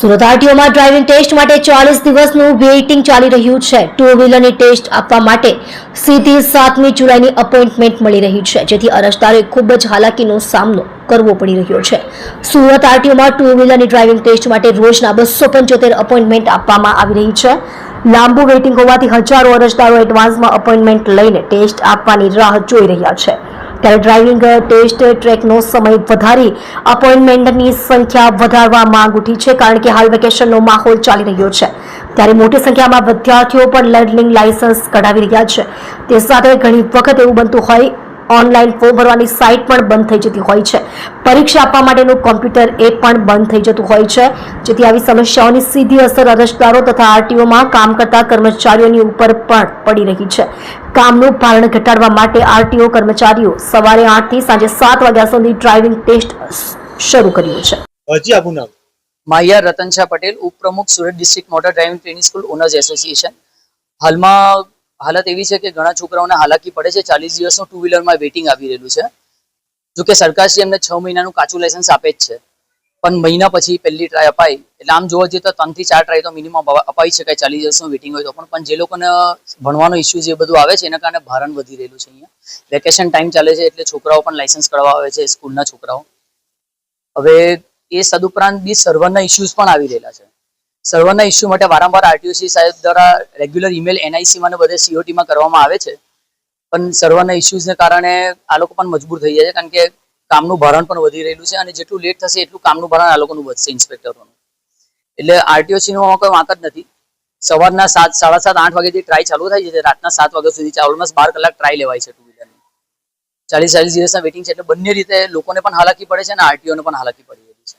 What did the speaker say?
Surat આરટીઓમાં driving test માટે ચાલીસ દિવસનું વેઇટિંગ ચાલી રહ્યું છે. ટુ વ્હીલરની ટેસ્ટ આપવા માટે સીધી સાતમી જુલાઈની અપોઇન્ટમેન્ટ મળી રહી છે. જેથી અરજદારોએ ખૂબ જ હાલાકીનો સામનો કરવો પડી રહ્યો છે. સુરત આરટીઓમાં ટુ વ્હીલરની ડ્રાઇવિંગ ટેસ્ટ માટે રોજના બસો પંચોતેર અપોઇન્ટમેન્ટ આપવામાં આવી રહી છે. લાંબુ વેઇટિંગ હોવાથી હજારો અરજદારો એડવાન્સમાં અપોઇન્ટમેન્ટ લઈને ટેસ્ટ આપવાની રાહ જોઈ રહ્યા છે. ત્યારે ડ્રાઇવિંગ ટેસ્ટ ટ્રેકનો સમય વધારી અપોઇન્ટમેન્ટની સંખ્યા વધારવા માંગ ઉઠી છે કારણ કે હાલ વેકેશનનો માહોલ ચાલી રહ્યો છે. ત્યારે મોટી સંખ્યામાં વિદ્યાર્થીઓ પણ લર્નિંગ લાયસન્સ કઢાવી રહ્યા છે. તે સાથે ઘણી વખત એવું બનતું હોય ઓનલાઈન ફોર્મ ભરવાની સાઇટ પણ બંધ થઈ જતી હોય છે. પરીક્ષા આપવા માટેનું કોમ્પ્યુટર એ પણ બંધ થઈ જતું હોય છે. જેથી આવી સમસ્યાઓની સીધી અસર અરજદારો તથા આરટીઓમાં કામ કરતા કર્મચારીઓની ઉપર પણ પડી રહી છે. કામનું ભારણ ઘટાડવા માટે આરટીઓ કર્મચારીઓ સવારે આઠથી સાંજે સાત વાગ્યા સુધી ડ્રાઇવિંગ ટેસ્ટ શરૂ કર્યું છે. હજી આપનું નામ? રતનશાહ પટેલ ઉપપ્રમુખ Surat district motor driving training school owners association. હાલમાં હાલત એવી છે કે ઘણા છોકરાઓને હાલાકી પડે છે. ચાલીસ દિવસનું ટુ વ્હીલરમાં વેઇટિંગ આવી રહેલું છે. જો કે સરકારશ્રી એમને છ મહિનાનું કાચું લાયસન્સ આપે જ છે. પણ મહિના પછી પહેલી ટ્રાય અપાય એટલે આમ જોવા જઈએ તો ત્રણથી ચાર ટ્રાય તો મિનિમમ અપાઈ શકાય ચાલીસ દિવસનું વેઇટિંગ હોય તો. પણ પણ જે લોકોને ભણવાનો ઇસ્યુ જે બધું આવે છે, એના કારણે ભારણ વધી રહેલું છે અહીંયા. વેકેશન ટાઈમ ચાલે છે એટલે છોકરાઓ પણ લાયસન્સ કરવા આવે છે, સ્કૂલના છોકરાઓ. હવે એ સદુપરાંત બી સર્વરના ઇસ્યુઝ પણ આવી રહેલા છે. સર્વરના ઇસ્યુ માટે વારંવાર આરટીઓસી સાહેબ દ્વારા રેગ્યુલર ઈમેલ એનઆઈસીમાં ને બધે સીઓટીમાં કરવામાં આવે છે. પણ સર્વરના ઇસ્યુઝને કારણે આ લોકો પણ મજબૂર થઈ જાય છે, કારણ કે કામનું ભારણ પણ વધી રહેલું છે અને જેટલું લેટ થશે એટલું કામનું ભારણ આ લોકોનું વધશે, ઇન્સ્પેક્ટરોનું. એટલે આરટીઓસીનો કોઈ વાંક જ નથી. સવારના સાત, સાડા સાત, આઠ વાગ્યાથી ટ્રાય ચાલુ થાય છે રાતના સાત વાગ્યા સુધી ઓલમોસ્ટ બાર કલાક ટ્રાય લેવાય છે ટુ વ્હીલરની ચાલીસ ચાલીસ દિવસના વેટિંગ છે, એટલે બંને રીતે લોકોને પણ હાલાકી પડે છે અને આરટીઓને પણ હાલાકી પડી રહી છે.